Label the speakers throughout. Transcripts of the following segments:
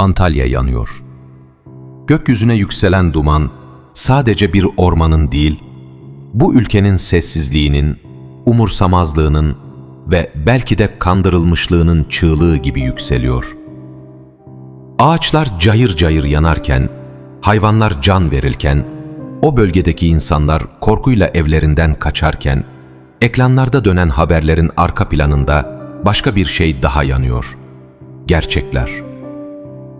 Speaker 1: Antalya yanıyor. Gökyüzüne yükselen duman sadece bir ormanın değil, bu ülkenin sessizliğinin, umursamazlığının ve belki de kandırılmışlığının çığlığı gibi yükseliyor. Ağaçlar cayır cayır yanarken, hayvanlar can verirken, o bölgedeki insanlar korkuyla evlerinden kaçarken, ekranlarda dönen haberlerin arka planında başka bir şey daha yanıyor. Gerçekler.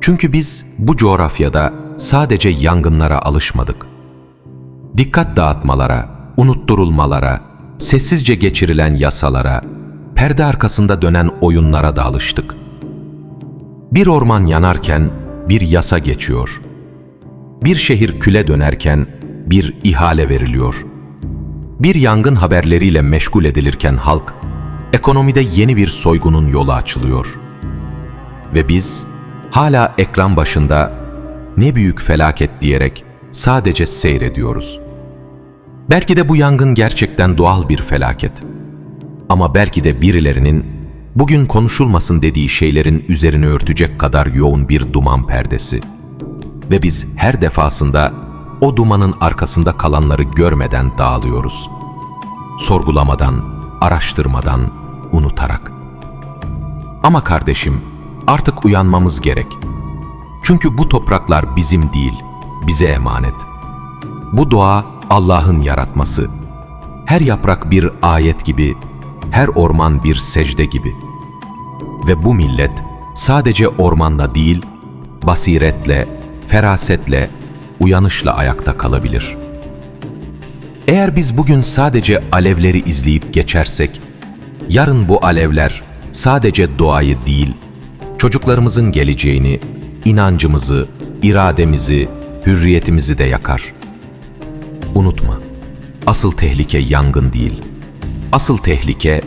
Speaker 1: Çünkü biz bu coğrafyada sadece yangınlara alışmadık. Dikkat dağıtmalara, unutturulmalara, sessizce geçirilen yasalara, perde arkasında dönen oyunlara da alıştık. Bir orman yanarken bir yasa geçiyor. Bir şehir küle dönerken bir ihale veriliyor. Bir yangın haberleriyle meşgul edilirken halk, ekonomide yeni bir soygunun yolu açılıyor. Ve biz hala ekran başında ne büyük felaket diyerek sadece seyrediyoruz. Belki de bu yangın gerçekten doğal bir felaket. Ama belki de birilerinin bugün konuşulmasın dediği şeylerin üzerine örtecek kadar yoğun bir duman perdesi. Ve biz her defasında o dumanın arkasında kalanları görmeden dağılıyoruz. Sorgulamadan, araştırmadan, unutarak. Ama kardeşim, artık uyanmamız gerek. Çünkü bu topraklar bizim değil, bize emanet. Bu doğa Allah'ın yaratması. Her yaprak bir ayet gibi, her orman bir secde gibi. Ve bu millet sadece ormanla değil, basiretle, ferasetle, uyanışla ayakta kalabilir. Eğer biz bugün sadece alevleri izleyip geçersek, yarın bu alevler sadece doğayı değil, çocuklarımızın geleceğini, inancımızı, irademizi, hürriyetimizi de yakar. Unutma, asıl tehlike yangın değil. Asıl tehlike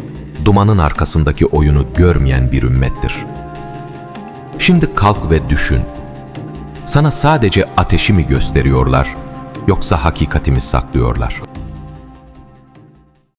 Speaker 1: dumanın arkasındaki oyunu görmeyen bir ümmettir. Şimdi kalk ve düşün. Sana sadece ateşi mi gösteriyorlar yoksa hakikati mi saklıyorlar?